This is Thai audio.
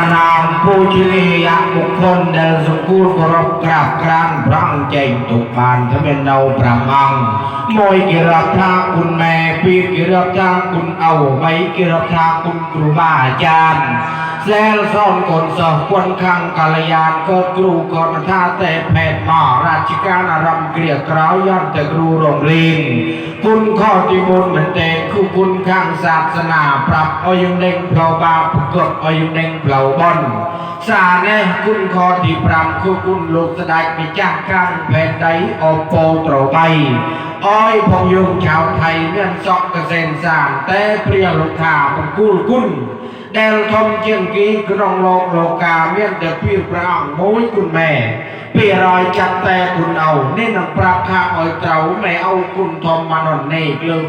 นโอ้ยสมเนินโอ้ยสมเนินถ้ามันเคยสับสนผู้โอนเอาทรงอาศัยมันเคยสับสนถ้าโพนเอาทรงใส่ในหัวชุดมาตายใหญ่ตีเจียมมานามผู้ชีวิยักบุคคลเดินสมกูลกรบกราบกรานพรังเจงตุกบานทะเป็ คุณข้อาไว้กิรับทาคุณครูบาอาจารย์แซลซ่อนกนสอบควนคังกัลยานเกิดครูก่อนท่าแต่แพทย์หมอราชการอารมเต่ครูโรงเรียนคุณข้อที่บุญเหมือนเตงคือคุณข้างศาสนา ปรับเอายุงเด้งเปล่าบาปกดเอายุงเด้งเปล่าบอนสาแน่คุณข้อที่ปรำคือคุณลูกสดายไปจ้างข้างแผ่นใดออกโปตรไปอ้อยพงยุงชาวไทยเงื่อนซอกเกษตรสารแต่เปรียลูกขาเป็นกู้กุ้น แดลทอมเจียงกีกรองโลกโลกาเมียนเดพี่พระองค์มุ้ยคุณแม่เปียรอยจับแต่คุณเอานี่นังปราบข้าอ้อยเต้าไม่เอาคุณทอมมานอนในกลืม